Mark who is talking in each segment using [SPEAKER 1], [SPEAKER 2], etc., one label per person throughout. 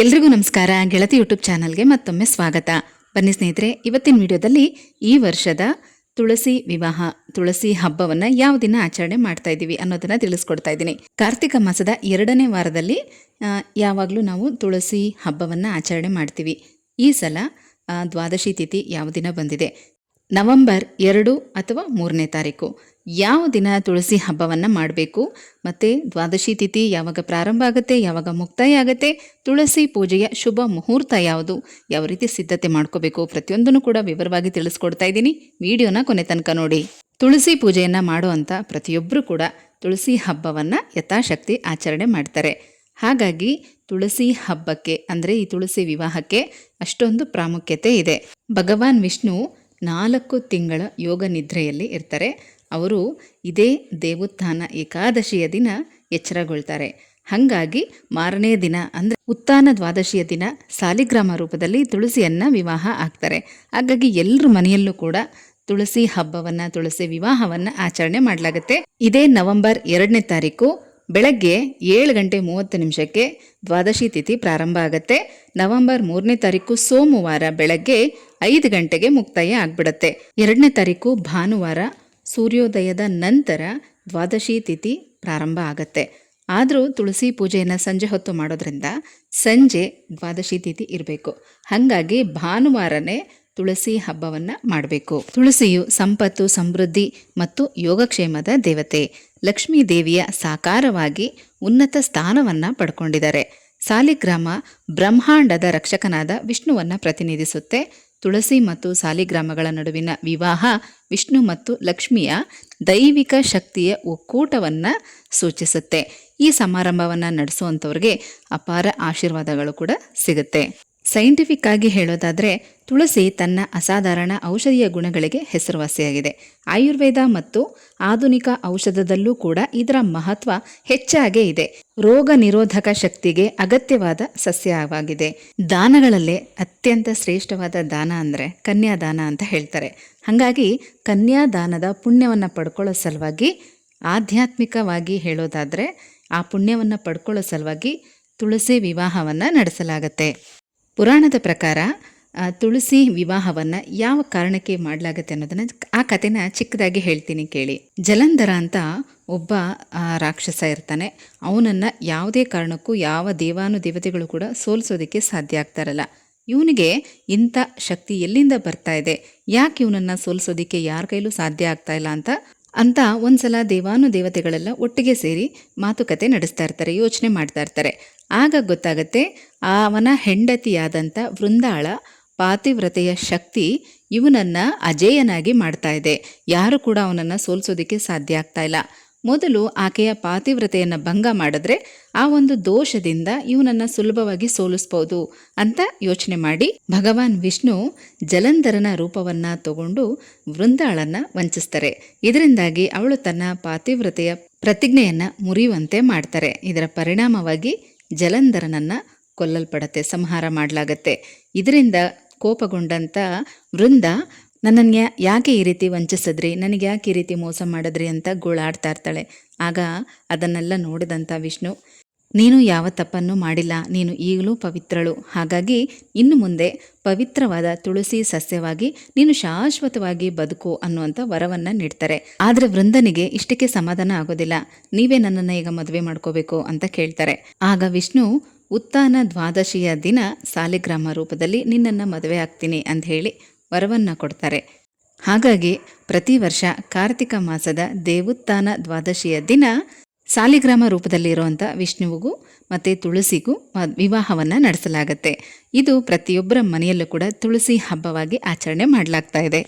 [SPEAKER 1] ಎಲ್ರಿಗೂ ನಮಸ್ಕಾರ. ಗೆಳತಿ ಯೂಟ್ಯೂಬ್ ಚಾನಲ್ಗೆ ಮತ್ತೊಮ್ಮೆ ಸ್ವಾಗತ. ಬನ್ನಿ ಸ್ನೇಹಿತರೆ, ಇವತ್ತಿನ ವಿಡಿಯೋದಲ್ಲಿ ಈ ವರ್ಷದ ತುಳಸಿ ವಿವಾಹ, ತುಳಸಿ ಹಬ್ಬವನ್ನ ಯಾವ ದಿನ ಆಚರಣೆ ಮಾಡ್ತಾ ಇದ್ದೀವಿ ಅನ್ನೋದನ್ನ ತಿಳಿಸ್ಕೊಡ್ತಾ ಇದ್ದೀನಿ. ಕಾರ್ತಿಕ ಮಾಸದ ಎರಡನೇ ವಾರದಲ್ಲಿ ಯಾವಾಗಲೂ ನಾವು ತುಳಸಿ ಹಬ್ಬವನ್ನ ಆಚರಣೆ ಮಾಡ್ತೀವಿ. ಈ ಸಲ ದ್ವಾದಶಿ ತಿಥಿ ಯಾವ ದಿನ ಬಂದಿದೆ? ನವೆಂಬರ್ ಎರಡು ಅಥವಾ ಮೂರನೇ ತಾರೀಕು. ಯಾವ ದಿನ ತುಳಸಿ ಹಬ್ಬವನ್ನು ಮಾಡಬೇಕು? ಮತ್ತು ದ್ವಾದಶಿ ತಿಥಿ ಯಾವಾಗ ಪ್ರಾರಂಭ ಆಗುತ್ತೆ? ಯಾವಾಗ ಮುಕ್ತಾಯ ಆಗುತ್ತೆ? ತುಳಸಿ ಪೂಜೆಯ ಶುಭ ಮುಹೂರ್ತ ಯಾವುದು? ಯಾವ ರೀತಿ ಸಿದ್ಧತೆ ಮಾಡ್ಕೋಬೇಕು? ಪ್ರತಿಯೊಂದನ್ನು ಕೂಡ ವಿವರವಾಗಿ ತಿಳಿಸ್ಕೊಡ್ತಾ ಇದ್ದೀನಿ. ವಿಡಿಯೋನ ಕೊನೆ ತನಕ ನೋಡಿ. ತುಳಸಿ ಪೂಜೆಯನ್ನು ಮಾಡುವಂಥ ಪ್ರತಿಯೊಬ್ಬರು ಕೂಡ ತುಳಸಿ ಹಬ್ಬವನ್ನು ಯಥಾಶಕ್ತಿ ಆಚರಣೆ ಮಾಡ್ತಾರೆ. ಹಾಗಾಗಿ ತುಳಸಿ ಹಬ್ಬಕ್ಕೆ ಅಂದರೆ ಈ ತುಳಸಿ ವಿವಾಹಕ್ಕೆ ಅಷ್ಟೊಂದು ಪ್ರಾಮುಖ್ಯತೆ ಇದೆ. ಭಗವಾನ್ ವಿಷ್ಣು ನಾಲ್ಕು ತಿಂಗಳ ಯೋಗ ನಿದ್ರೆಯಲ್ಲಿ ಇರ್ತಾರೆ. ಅವರು ಇದೇ ದೇವೋತ್ಥಾನ ಏಕಾದಶಿಯ ದಿನ ಎಚ್ಚರಗೊಳ್ತಾರೆ. ಹಾಗಾಗಿ ಮಾರನೇ ದಿನ ಅಂದರೆ ಉತ್ಥಾನ ದ್ವಾದಶಿಯ ದಿನ ಸಾಲಿಗ್ರಾಮ ರೂಪದಲ್ಲಿ ತುಳಸಿಯನ್ನ ವಿವಾಹ ಆಗ್ತಾರೆ. ಹಾಗಾಗಿ ಎಲ್ಲರ ಮನೆಯಲ್ಲೂ ಕೂಡ ತುಳಸಿ ಹಬ್ಬವನ್ನ, ತುಳಸಿ ವಿವಾಹವನ್ನ ಆಚರಣೆ ಮಾಡಲಾಗುತ್ತೆ. ಇದೇ ನವೆಂಬರ್ ಎರಡನೇ ತಾರೀಕು ಬೆಳಗ್ಗೆ ಏಳು ಗಂಟೆ ಮೂವತ್ತು ನಿಮಿಷಕ್ಕೆ ದ್ವಾದಶಿ ತಿಥಿ ಪ್ರಾರಂಭ ಆಗುತ್ತೆ. ನವೆಂಬರ್ ಮೂರನೇ ತಾರೀಕು ಸೋಮವಾರ ಬೆಳಗ್ಗೆ ಐದು ಗಂಟೆಗೆ ಮುಕ್ತಾಯ ಆಗ್ಬಿಡತ್ತೆ. ಎರಡನೇ ತಾರೀಕು ಭಾನುವಾರ ಸೂರ್ಯೋದಯದ ನಂತರ ದ್ವಾದಶಿ ತಿಥಿ ಪ್ರಾರಂಭ ಆಗತ್ತೆ. ಆದರೂ ತುಳಸಿ ಪೂಜೆಯನ್ನು ಸಂಜೆ ಹೊತ್ತು ಮಾಡೋದ್ರಿಂದ ಸಂಜೆ ದ್ವಾದಶಿ ತಿಥಿ ಇರಬೇಕು. ಹಾಗಾಗಿ ಭಾನುವಾರನೇ ತುಳಸಿ ಹಬ್ಬವನ್ನು ಮಾಡಬೇಕು. ತುಳಸಿಯು ಸಂಪತ್ತು, ಸಮೃದ್ಧಿ ಮತ್ತು ಯೋಗಕ್ಷೇಮದ ದೇವತೆ. ಲಕ್ಷ್ಮೀ ದೇವಿಯ ಸಾಕಾರವಾಗಿ ಉನ್ನತ ಸ್ಥಾನವನ್ನು ಪಡ್ಕೊಂಡಿದ್ದಾರೆ. ಸಾಲಿಗ್ರಾಮ ಬ್ರಹ್ಮಾಂಡದ ರಕ್ಷಕನಾದ ವಿಷ್ಣುವನ್ನು ಪ್ರತಿನಿಧಿಸುತ್ತೆ. ತುಳಸಿ ಮತ್ತು ಸಾಲಿಗ್ರಾಮಗಳ ನಡುವಿನ ವಿವಾಹ ವಿಷ್ಣು ಮತ್ತು ಲಕ್ಷ್ಮಿಯ ದೈವಿಕ ಶಕ್ತಿಯ ಒಕ್ಕೂಟವನ್ನು ಸೂಚಿಸುತ್ತೆ. ಈ ಸಮಾರಂಭವನ್ನು ನಡೆಸುವಂಥವ್ರಿಗೆ ಅಪಾರ ಆಶೀರ್ವಾದಗಳು ಕೂಡ ಸಿಗುತ್ತೆ. ಸೈಂಟಿಫಿಕ್ ಆಗಿ ಹೇಳೋದಾದರೆ ತುಳಸಿ ತನ್ನ ಅಸಾಧಾರಣ ಔಷಧೀಯ ಗುಣಗಳಿಗೆ ಹೆಸರುವಾಸಿಯಾಗಿದೆ. ಆಯುರ್ವೇದ ಮತ್ತು ಆಧುನಿಕ ಔಷಧದಲ್ಲೂ ಕೂಡ ಇದರ ಮಹತ್ವ ಹೆಚ್ಚಾಗೇ ಇದೆ. ರೋಗ ನಿರೋಧಕ ಶಕ್ತಿಗೆ ಅಗತ್ಯವಾದ ಸಸ್ಯವಾಗಿದೆ ದಾನಗಳಲ್ಲೇ ಅತ್ಯಂತ ಶ್ರೇಷ್ಠವಾದ ದಾನ ಅಂದರೆ ಕನ್ಯಾದಾನ ಅಂತ ಹೇಳ್ತಾರೆ. ಹಾಗಾಗಿ ಕನ್ಯಾದಾನದ ಪುಣ್ಯವನ್ನು ಪಡ್ಕೊಳ್ಳೋ ಸಲುವಾಗಿ ಆಧ್ಯಾತ್ಮಿಕವಾಗಿ ಹೇಳೋದಾದರೆ ಆ ಪುಣ್ಯವನ್ನು ಪಡ್ಕೊಳ್ಳೋ ಸಲುವಾಗಿ ತುಳಸಿ ವಿವಾಹವನ್ನು ನಡೆಸಲಾಗತ್ತೆ. ಪುರಾಣದ ಪ್ರಕಾರ ತುಳಸಿ ವಿವಾಹವನ್ನು ಯಾವ ಕಾರಣಕ್ಕೆ ಮಾಡಲಾಗತ್ತೆ ಅನ್ನೋದನ್ನ ಆ ಕಥೆನ ಚಿಕ್ಕದಾಗಿ ಹೇಳ್ತೀನಿ ಕೇಳಿ. ಜಲಂಧರ ಅಂತ ಒಬ್ಬ ರಾಕ್ಷಸ ಇರ್ತಾನೆ. ಅವನನ್ನು ಯಾವುದೇ ಕಾರಣಕ್ಕೂ ಯಾವ ದೇವಾನು ದೇವತೆಗಳು ಕೂಡ ಸೋಲಿಸೋದಕ್ಕೆ ಸಾಧ್ಯ ಆಗ್ತಾರಲ್ಲ ಇವನಿಗೆ ಇಂಥ ಶಕ್ತಿ ಎಲ್ಲಿಂದ ಬರ್ತಾ ಇದೆ? ಯಾಕೆ ಇವನನ್ನು ಸೋಲಿಸೋದಕ್ಕೆ ಯಾರ ಕೈಲೂ ಸಾಧ್ಯ ಆಗ್ತಾ ಇಲ್ಲ ಅಂತ ಅಂತ ಒಂದ್ಸಲ ದೇವಾನು ದೇವತೆಗಳೆಲ್ಲ ಒಟ್ಟಿಗೆ ಸೇರಿ ಮಾತುಕತೆ ನಡೆಸ್ತಾ ಇರ್ತಾರೆ, ಯೋಚನೆ ಮಾಡ್ತಾ ಇರ್ತಾರೆ. ಆಗ ಗೊತ್ತಾಗತ್ತೆ, ಅವನ ಹೆಂಡತಿಯಾದಂಥ ವೃಂದಾಳ ಪಾತಿವ್ರತೆಯ ಶಕ್ತಿ ಇವನನ್ನು ಅಜೇಯನಾಗಿ ಮಾಡ್ತಾ ಇದೆ. ಯಾರು ಕೂಡ ಅವನನ್ನು ಸೋಲಿಸೋದಕ್ಕೆ ಸಾಧ್ಯ ಆಗ್ತಾ ಇಲ್ಲ. ಮೊದಲು ಆಕೆಯ ಪಾತಿವ್ರತೆಯನ್ನು ಭಂಗ ಮಾಡಿದ್ರೆ ಆ ಒಂದು ದೋಷದಿಂದ ಇವನನ್ನು ಸುಲಭವಾಗಿ ಸೋಲಿಸ್ಬೋದು ಅಂತ ಯೋಚನೆ ಮಾಡಿ ಭಗವಾನ್ ವಿಷ್ಣು ಜಲಂಧರನ ರೂಪವನ್ನ ತಗೊಂಡು ವೃಂದಾಳನ್ನು ವಂಚಿಸ್ತಾರೆ. ಇದರಿಂದಾಗಿ ಅವಳು ತನ್ನ ಪಾತಿವ್ರತೆಯ ಪ್ರತಿಜ್ಞೆಯನ್ನು ಮುರಿಯುವಂತೆ ಮಾಡ್ತಾರೆ. ಇದರ ಪರಿಣಾಮವಾಗಿ ಜಲಂಧರನನ್ನು ಕೊಲ್ಲಲ್ಪಡತ್ತೆ, ಸಂಹಾರ ಮಾಡಲಾಗತ್ತೆ. ಇದರಿಂದ ಕೋಪಗೊಂಡಂತ ವೃಂದ ನನ್ನನ್ನು ಯಾಕೆ ಈ ರೀತಿ ವಂಚಿಸಿದ್ರಿ? ನನಗೆ ಯಾಕೆ ಈ ರೀತಿ ಮೋಸ ಮಾಡಿದ್ರಿ ಅಂತ ಗೋಳಾಡ್ತಾ ಇರ್ತಾಳೆ. ಆಗ ಅದನ್ನೆಲ್ಲ ನೋಡಿದಂತ ವಿಷ್ಣು, ನೀನು ಯಾವ ತಪ್ಪನ್ನು ಮಾಡಿಲ್ಲ, ನೀನು ಈಗಲೂ ಪವಿತ್ರಳು. ಹಾಗಾಗಿ ಇನ್ನು ಮುಂದೆ ಪವಿತ್ರವಾದ ತುಳಸಿ ಸಸ್ಯವಾಗಿ ನೀನು ಶಾಶ್ವತವಾಗಿ ಬದುಕು ಅನ್ನುವಂಥ ವರವನ್ನು ನೀಡ್ತಾರೆ. ಆದರೆ ವೃಂದನಿಗೆ ಇಷ್ಟಕ್ಕೆ ಸಮಾಧಾನ ಆಗೋದಿಲ್ಲ. ನೀವೇ ನನ್ನನ್ನು ಈಗ ಮದುವೆ ಮಾಡ್ಕೋಬೇಕು ಅಂತ ಕೇಳ್ತಾರೆ. ಆಗ ವಿಷ್ಣು ಉತ್ತಾನ ದ್ವಾದಶಿಯ ದಿನ ಸಾಲಿಗ್ರಾಮ ರೂಪದಲ್ಲಿ ನಿನ್ನನ್ನು ಮದುವೆ ಆಗ್ತೀನಿ ಅಂತ ಹೇಳಿ ವರವನ್ನು ಕೊಡ್ತಾರೆ. ಹಾಗಾಗಿ ಪ್ರತಿ ವರ್ಷ ಕಾರ್ತಿಕ ಮಾಸದ ದೇವುತ್ಥಾನ ದ್ವಾದಶಿಯ ದಿನ ಸಾಲಿಗ್ರಾಮ ರೂಪದಲ್ಲಿ ಇರುವಂಥ ವಿಷ್ಣುವಿಗೂ ಮತ್ತು ತುಳಸಿಗೂ ವಿವಾಹವನ್ನು ನಡೆಸಲಾಗುತ್ತೆ. ಇದು ಪ್ರತಿಯೊಬ್ಬರ ಮನೆಯಲ್ಲೂ ಕೂಡ ತುಳಸಿ ಹಬ್ಬವಾಗಿ ಆಚರಣೆ ಮಾಡಲಾಗ್ತಾ ಇದೆ.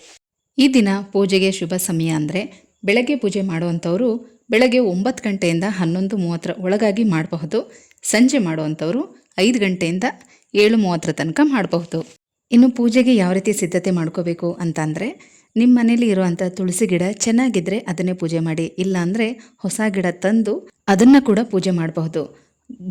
[SPEAKER 1] ಈ ದಿನ ಪೂಜೆಗೆ ಶುಭ ಸಮಯ ಅಂದರೆ ಬೆಳಗ್ಗೆ ಪೂಜೆ ಮಾಡುವಂಥವರು ಬೆಳಗ್ಗೆ ಒಂಬತ್ತು ಗಂಟೆಯಿಂದ ಹನ್ನೊಂದು ಮೂವತ್ತರ ಒಳಗಾಗಿ ಮಾಡಬಹುದು. ಸಂಜೆ ಮಾಡುವಂಥವರು ಐದು ಗಂಟೆಯಿಂದ ಏಳು ಮೂವತ್ತರ ತನಕ ಮಾಡಬಹುದು. ಇನ್ನು ಪೂಜೆಗೆ ಯಾವ ರೀತಿ ಸಿದ್ಧತೆ ಮಾಡ್ಕೋಬೇಕು ಅಂತ ಅಂದರೆ ನಿಮ್ಮ ಮನೇಲಿ ಇರುವಂಥ ತುಳಸಿ ಗಿಡ ಚೆನ್ನಾಗಿದ್ರೆ ಅದನ್ನೇ ಪೂಜೆ ಮಾಡಿ ಇಲ್ಲಾಂದರೆ ಹೊಸ ಗಿಡ ತಂದು ಅದನ್ನು ಕೂಡ ಪೂಜೆ ಮಾಡಬಹುದು.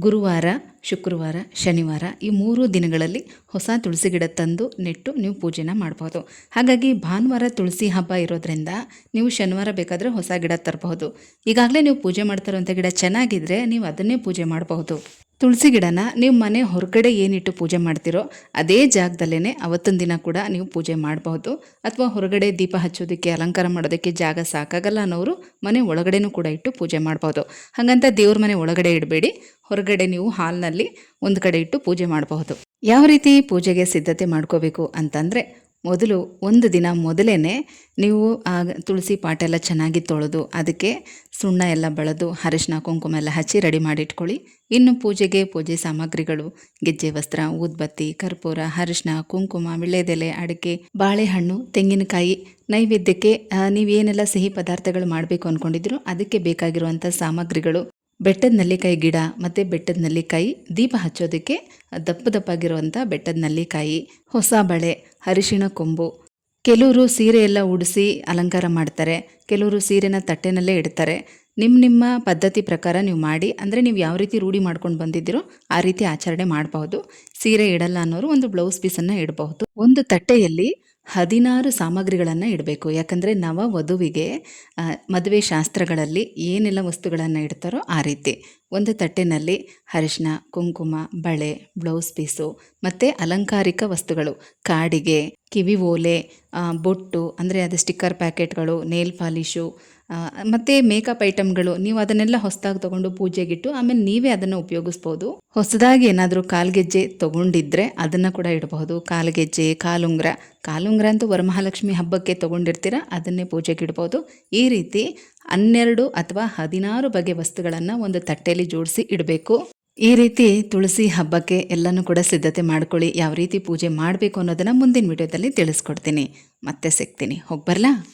[SPEAKER 1] ಗುರುವಾರ, ಶುಕ್ರವಾರ, ಶನಿವಾರ ಈ ಮೂರು ದಿನಗಳಲ್ಲಿ ಹೊಸ ತುಳಸಿ ಗಿಡ ತಂದು ನೆಟ್ಟು ನೀವು ಪೂಜೆನ ಮಾಡಬಹುದು. ಹಾಗಾಗಿ ಭಾನುವಾರ ತುಳಸಿ ಹಬ್ಬ ಇರೋದ್ರಿಂದ ನೀವು ಶನಿವಾರ ಬೇಕಾದರೆ ಹೊಸ ಗಿಡ ತರಬಹುದು. ಈಗಾಗಲೇ ನೀವು ಪೂಜೆ ಮಾಡ್ತಿರೋವಂಥ ಗಿಡ ಚೆನ್ನಾಗಿದ್ರೆ ನೀವು ಅದನ್ನೇ ಪೂಜೆ ಮಾಡಬಹುದು. ತುಳಸಿ ಗಿಡನ ನೀವು ಮನೆ ಹೊರಗಡೆ ಏನಿಟ್ಟು ಪೂಜೆ ಮಾಡ್ತಿರೋ ಅದೇ ಜಾಗದಲ್ಲೇ ಅವತ್ತೊಂದು ದಿನ ಕೂಡ ನೀವು ಪೂಜೆ ಮಾಡಬಹುದು. ಅಥವಾ ಹೊರಗಡೆ ದೀಪ ಹಚ್ಚೋದಕ್ಕೆ, ಅಲಂಕಾರ ಮಾಡೋದಕ್ಕೆ ಜಾಗ ಸಾಕಾಗಲ್ಲ ಅನ್ನೋರು ಮನೆ ಒಳಗಡೆನೂ ಕೂಡ ಇಟ್ಟು ಪೂಜೆ ಮಾಡ್ಬೋದು ಹಾಗಂತ ದೇವ್ರ ಮನೆ ಒಳಗಡೆ ಇಡಬೇಡಿ. ಹೊರಗಡೆ ನೀವು ಹಾಲ್ನಲ್ಲಿ ಒಂದು ಕಡೆ ಇಟ್ಟು ಪೂಜೆ ಮಾಡಬಹುದು. ಯಾವ ರೀತಿ ಪೂಜೆಗೆ ಸಿದ್ಧತೆ ಮಾಡ್ಕೋಬೇಕು ಅಂತಂದರೆ ಮೊದಲು ಒಂದು ದಿನ ಮೊದಲೇ ನೀವು, ಆ, ತುಳಸಿ ಪಾಟೆಲ್ಲ ಚೆನ್ನಾಗಿ ತೊಳೆದು ಅದಕ್ಕೆ ಸುಣ್ಣ ಎಲ್ಲ ಬಳದು ಅರಿಶಿನ ಕುಂಕುಮ ಎಲ್ಲ ಹಚ್ಚಿ ರೆಡಿ ಮಾಡಿಟ್ಕೊಳ್ಳಿ ಇನ್ನು ಪೂಜೆಗೆ ಪೂಜೆ ಸಾಮಗ್ರಿಗಳು, ಗೆಜ್ಜೆ, ವಸ್ತ್ರ, ಊದ್ಬತ್ತಿ, ಕರ್ಪೂರ ಅರಿಶಿನ ಕುಂಕುಮ ವಿಳ್ಳೆದೆಲೆ ಅಡಿಕೆ, ಬಾಳೆಹಣ್ಣು, ತೆಂಗಿನಕಾಯಿ ನೈವೇದ್ಯಕ್ಕೆ ನೀವೇನೆಲ್ಲ ಸಿಹಿ ಪದಾರ್ಥಗಳು ಮಾಡಬೇಕು ಅಂದ್ಕೊಂಡಿದ್ರು ಅದಕ್ಕೆ ಬೇಕಾಗಿರುವಂಥ ಸಾಮಗ್ರಿಗಳು ಬೆಟ್ಟದ ನೆಲ್ಲಿಕಾಯಿ ಗಿಡ ಮತ್ತು ಬೆಟ್ಟದ ನೆಲ್ಲಿಕಾಯಿ ದೀಪ ಹಚ್ಚೋದಕ್ಕೆ ದಪ್ಪ ದಪ್ಪಾಗಿರುವಂಥ ಬೆಟ್ಟದ ನೆಲ್ಲಿಕಾಯಿ ಹೊಸ ಬಳೆ, ಅರಿಶಿಣ ಕೊಂಬು. ಕೆಲವರು ಸೀರೆ ಎಲ್ಲ ಉಡಿಸಿ ಅಲಂಕಾರ ಮಾಡ್ತಾರೆ. ಕೆಲವರು ಸೀರೆನ ತಟ್ಟೆನಲ್ಲೇ ಇಡ್ತಾರೆ. ನಿಮ್ಮ ನಿಮ್ಮ ಪದ್ಧತಿ ಪ್ರಕಾರ ನೀವು ಮಾಡಿ, ಅಂದರೆ ನೀವು ಯಾವ ರೀತಿ ರೂಢಿ ಮಾಡ್ಕೊಂಡು ಬಂದಿದ್ದೀರೋ ಆ ರೀತಿ ಆಚರಣೆ ಮಾಡಬಹುದು. ಸೀರೆ ಇಡಲ್ಲ ಅನ್ನೋರು ಒಂದು ಬ್ಲೌಸ್ ಪೀಸನ್ನು ಇಡಬಹುದು. ಒಂದು ತಟ್ಟೆಯಲ್ಲಿ ಹದಿನಾರು ಸಾಮಗ್ರಿಗಳನ್ನು ಇಡಬೇಕು. ಯಾಕಂದರೆ ನವ ವಧುವಿಗೆ ಮದುವೆ ಶಾಸ್ತ್ರಗಳಲ್ಲಿ ಏನೆಲ್ಲ ವಸ್ತುಗಳನ್ನು ಇಡ್ತಾರೋ ಆ ರೀತಿ. ಒಂದು ತಟ್ಟೆನಲ್ಲಿ ಅರಿಶಿನ ಕುಂಕುಮ, ಬಳೆ, ಬ್ಲೌಸ್ ಪೀಸು, ಮತ್ತು ಅಲಂಕಾರಿಕ ವಸ್ತುಗಳು. ಕಾಡಿಗೆ, ಕಿವಿ ಓಲೆ ಬೊಟ್ಟು, ಅಂದರೆ ಅದು ಸ್ಟಿಕ್ಕರ್ ಪ್ಯಾಕೆಟ್ಗಳು, ನೇಲ್ ಪಾಲಿಶು ಮತ್ತು ಮೇಕಪ್ ಐಟಮ್ಗಳು ನೀವು ಅದನ್ನೆಲ್ಲ ಹೊಸದಾಗಿ ತೊಗೊಂಡು ಪೂಜೆಗಿಟ್ಟು, ಆಮೇಲೆ ನೀವೇ ಅದನ್ನು ಉಪಯೋಗಿಸ್ಬೋದು. ಹೊಸದಾಗಿ ಏನಾದರೂ ಕಾಲ್ಗೆಜ್ಜೆ ತೊಗೊಂಡಿದ್ರೆ ಅದನ್ನು ಕೂಡ ಇಡಬಹುದು. ಕಾಲ್ಗೆಜ್ಜೆ, ಕಾಲುಂಗ್ರ. ಕಾಲುಂಗ್ರ ಅಂತೂ ವರಮಹಾಲಕ್ಷ್ಮಿ ಹಬ್ಬಕ್ಕೆ ತೊಗೊಂಡಿರ್ತೀರ, ಅದನ್ನೇ ಪೂಜೆಗೆ ಇಡ್ಬೋದು. ಈ ರೀತಿ ಹನ್ನೆರಡು ಅಥವಾ ಹದಿನಾರು ಬಗೆ ವಸ್ತುಗಳನ್ನು ಒಂದು ತಟ್ಟೆಯಲ್ಲಿ ಜೋಡಿಸಿ ಇಡಬೇಕು. ಈ ರೀತಿ ತುಳಸಿ ಹಬ್ಬಕ್ಕೆ ಎಲ್ಲನೂ ಕೂಡ ಸಿದ್ಧತೆ ಮಾಡ್ಕೊಳ್ಳಿ. ಯಾವ ರೀತಿ ಪೂಜೆ ಮಾಡಬೇಕು ಅನ್ನೋದನ್ನು ಮುಂದಿನ ವಿಡಿಯೋದಲ್ಲಿ ತಿಳಿಸ್ಕೊಡ್ತೀನಿ. ಮತ್ತೆ ಸಿಗ್ತೀನಿ. ಹೋಗ್ಬರ್ಲಾ ಬರಲಾ?